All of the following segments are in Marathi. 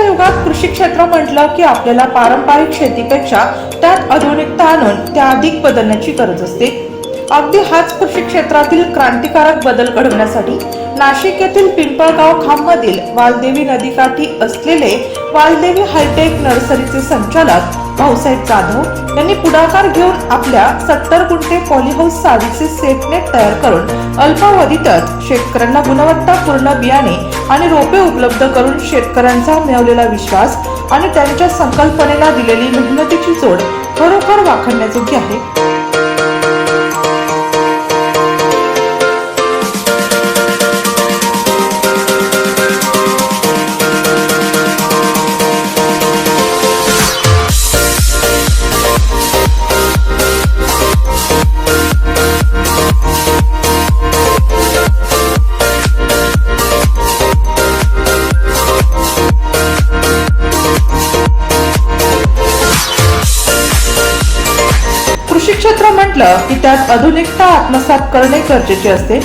आजच्या युगात कृषी क्षेत्र म्हटलं की आपल्याला पारंपरिक शेतीपेक्षा त्यात आधुनिकता आणून त्या अधिक बदलण्याची गरज असते. अगदी हाच कृषी क्षेत्रातील क्रांतिकारक बदल घडवण्यासाठी नाशिक येथील पिंपळगाव खांबमधील वालदेवी नदीकाठी असलेले वालदेवी हायटेक नर्सरीचे संचालक भाऊसाहेब जाधव यांनी पुढाकार घेऊन आपल्या सत्तर गुंठे पॉलीहाऊस साडीचे सेटनेट तयार करून अल्पावधीतच शेतकऱ्यांना गुणवत्तापूर्ण बियाणे आणि रोपे उपलब्ध करून शेतकऱ्यांचा मिळवलेला विश्वास आणि त्यांच्या संकल्पनेला दिलेली मेहनतीची जोड खरोखर वाखणण्याजोगी आहे. म्हटलं की त्यात आधुनिकता आत्मसात करणे गरजेचे असते.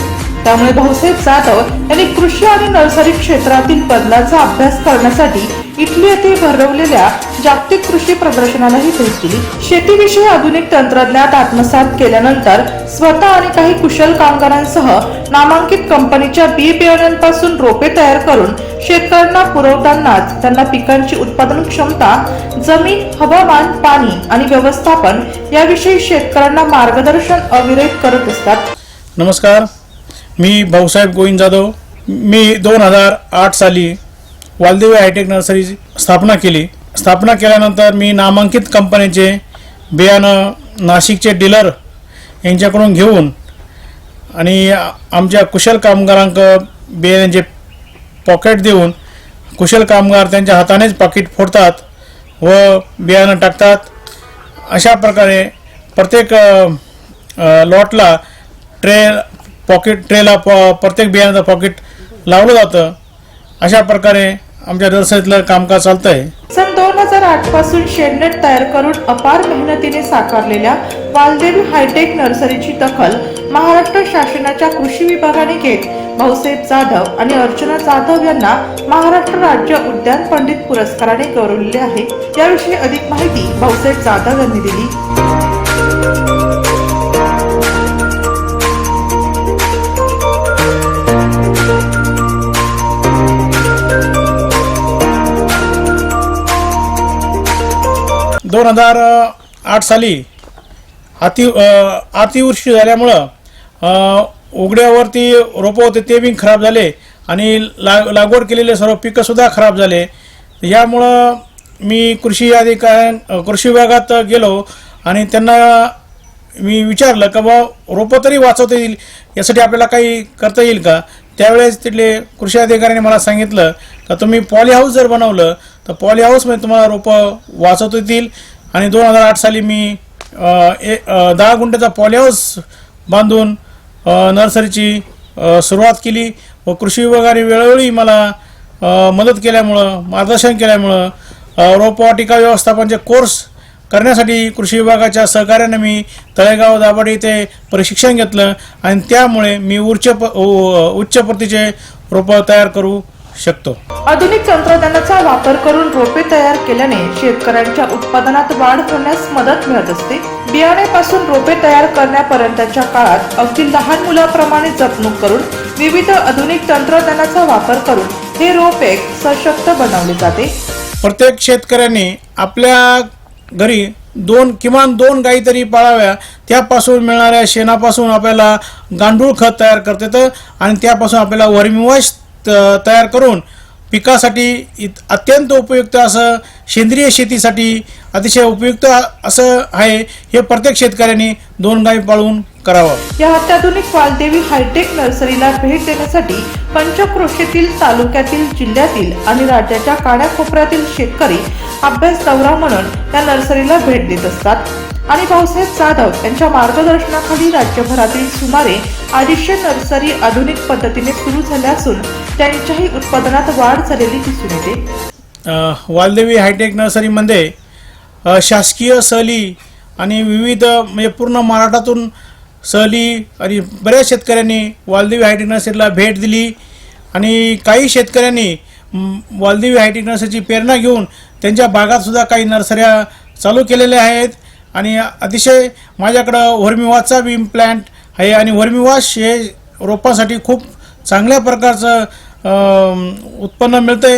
त्यामुळे भाऊसाहेब जाधव यांनी कृषी आणि नर्सरी क्षेत्रातील बदलाचा अभ्यास करण्यासाठी इटली येथे भरवलेल्या जागतिक कृषी प्रदर्शनालाही भेट दिली. शेतीविषयी आधुनिक तंत्रज्ञात आत्मसात केल्यानंतर स्वतः आणि काही कुशल कामगारांसह नामांकित कंपनीच्या बी बियाण्यांपासून रोपे तयार करून शेतकऱ्यांना पुरवतानाच त्यांना पिकांची उत्पादन क्षमता जमीन हवामान पाणी आणि व्यवस्थापन याविषयी शेतकऱ्यांना मार्गदर्शन अविरत करत असतात. नमस्कार. मी भाऊसाहेब गोविंद जाधव. मी दोन हजार आठ साली वालदेवी हायटेक नर्सरी स्थापना केली. स्थापना केल्यानंतर मी नामांकित कंपनीचे बियाणं नाशिकचे डीलर यांच्याकडून घेऊन आणि आमच्या कुशल कामगारांक बियाण्यांचे पॉकेट देऊन कुशल कामगार त्यांच्या हातानेच पाकिट फोडतात व बियाणं टाकतात. अशा प्रकारे प्रत्येक लॉटला ट्रे पॉकेट ट्रेला पॉ प्रत्येक बियाण्याचं पॉकेट लावलं जातं. अशा प्रकारे आमच्या व्यवसायातलं कामकाज चालत आहे सन दोन हजार आठपासून शेडनेट तयार करून अपार मेहनतीने साकारलेल्या वालदेवी हायटेक नर्सरीची दखल महाराष्ट्र शासनाच्या कृषी विभागाने घेत. भाऊसाहेब जाधव आणि अर्चना जाधव यांना महाराष्ट्र राज्य उद्यान पंडित पुरस्काराने गौरवलेले आहे. याविषयी अधिक माहिती भाऊसाहेब जाधव यांनी दिली. दोन हजार आठ साली अति अतिवृष्टी झाल्यामुळं उघड्यावरती रोपं होते ते बी खराब झाले आणि ला लागवड केलेले सर्व पिकंसुद्धा खराब झाले. यामुळं मी कृषी अधिकार कृषी विभागात गेलो आणि त्यांना मी विचारलं का बा रोपं तरी वाचवता येईल यासाठी आपल्याला काही करता येईल का? त्यावेळेस तिथले कृषी अधिकाऱ्याने मला सांगितलं का तुम्ही पॉली हाऊस जर बनवलं तर पॉली हाऊसमध्ये तुम्हाला रोपं वाचवता येतील. आणि दोन हजार आठ साली मी ए दहा गुंठ्याचा पॉली हाऊस बांधून नर्सरीची सुरुवात केली व कृषी विभागाने वेळोवेळी मला मदत केल्यामुळं मार्गदर्शन केल्यामुळं रोपवाटिका व्यवस्थापनचे कोर्स करण्यासाठी कृषी विभागाच्या सहकार्याने मी तळेगाव दाभाडे इथे प्रशिक्षण घेतलं आणि त्यामुळे मी उच्च उच्च प्रतीचे रोपं तयार करू शकतो. आधुनिक तंत्रज्ञानाचा वापर करून रोपे तयार केल्याने शेतकऱ्यांच्या उत्पादनात वाढ होण्यास मदत मिळत असते. बियाण्यापासून रोपे तयार करण्यापर्यंतच्या काळात अगदी लहान मुलाप्रमाणे जपणूक करून विविध आधुनिक तंत्रज्ञानाचा वापर करून हे रोप सशक्त बनवले जाते. प्रत्येक शेतकऱ्यांनी आपल्या घरी दोन किमान दोन गायी तरी पाळाव्या त्यापासून मिळणाऱ्या शेणापासून आपल्याला गांडूळ खत तयार करता येतं आणि त्यापासून आपल्याला वर्मिवॉश तयार करून पिकासाठी इत अत्यंत उपयुक्त असं सेंद्रिय शेतीसाठी अतिशय उपयुक्त असं आहे हे प्रत्येक शेतकऱ्यांनी दोन गायी पाळून करावं. या अत्याधुनिक वालदेवी हायटेक नर्सरीला भेट देण्यासाठी पंचक्रोशीतील तालुक्यातील जिल्ह्यातील आणि राज्याच्या कानाकोपऱ्यातील शेतकरी अभ्यास दौरा म्हणून या नर्सरीला भेट देत असतात. आणि भाऊसाहेब जाधव यांच्या मार्गदर्शनाखाली राज्यभरातील सुमारे अडीचशे नर्सरी आधुनिक पद्धतीने सुरू झाल्या असून त्यांच्याही उत्पादनात वाढ झालेली दिसून येते. वालदेवी हायटेक नर्सरीमध्ये शासकीय सहली आणि विविध म्हणजे पूर्ण महाराष्ट्रातून सहली आणि बऱ्याच शेतकऱ्यांनी वालदेवी हायटेक नर्सरीला भेट दिली आणि काही शेतकऱ्यांनी वालदेवी हायटेक नर्सरीची प्रेरणा घेऊन त्यांच्या भागातसुद्धा काही नर्सऱ्या चालू केलेल्या आहेत. आणि अतिशय माझ्याकडं वर्मीवासचा बी प्लॅन्ट आहे आणि वर्मीवास हे रोपांसाठी खूप चांगल्या प्रकारचं उत्पन्न मिळते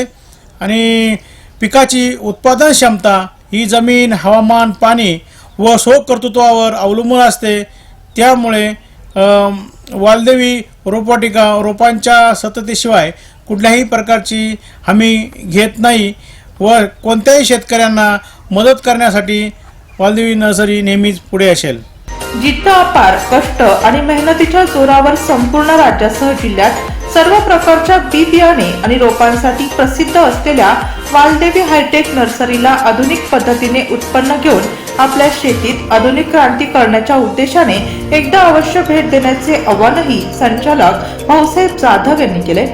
आणि पिकाची उत्पादन क्षमता ही जमीन हवामान पाणी व शोक कर्तृत्वावर अवलंबून असते. त्यामुळे वालदेवी रोपवाटिका रोपांच्या सततीशिवाय कुठल्याही प्रकारची हमी घेत नाही व कोणत्याही शेतकऱ्यांना मदत करण्यासाठी वालदेवी नर्सरी नेहमीच पुढे असेल. जिद्द अपार कष्ट आणि मेहनतीच्या जोरावर संपूर्ण राज्यासह जिल्ह्यात सर्व प्रकारच्या बी बियाणे आणि रोपांसाठी प्रसिद्ध असलेल्या वालदेवी हायटेक नर्सरीला आधुनिक पद्धतीने उत्पन्न घेऊन आपल्या शेतीत आधुनिक क्रांती करण्याच्या उद्देशाने एकदा अवश्य भेट देण्याचे आवाहनही संचालक भाऊसाहेब जाधव यांनी केले.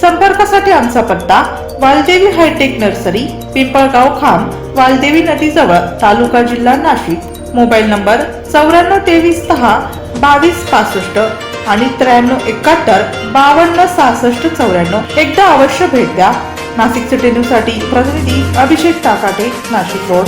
संपर्कासाठी आमचा पत्ता वालदेवी हायटेक नर्सरी पिंपळगाव खांब वालदेवी नदीजवळ तालुका जिल्हा नाशिक. मोबाईल नंबर चौऱ्याण्णव तेवीस सहा बावीस पासष्ट आणि त्र्याण्णव एकाहत्तर बावन्न सहासष्ट चौऱ्याण्णव. एकदा अवश्य भेट द्या. नाशिक सिटी न्यूजसाठी प्रतिनिधी अभिषेक टाकाटे नाशिक रोड.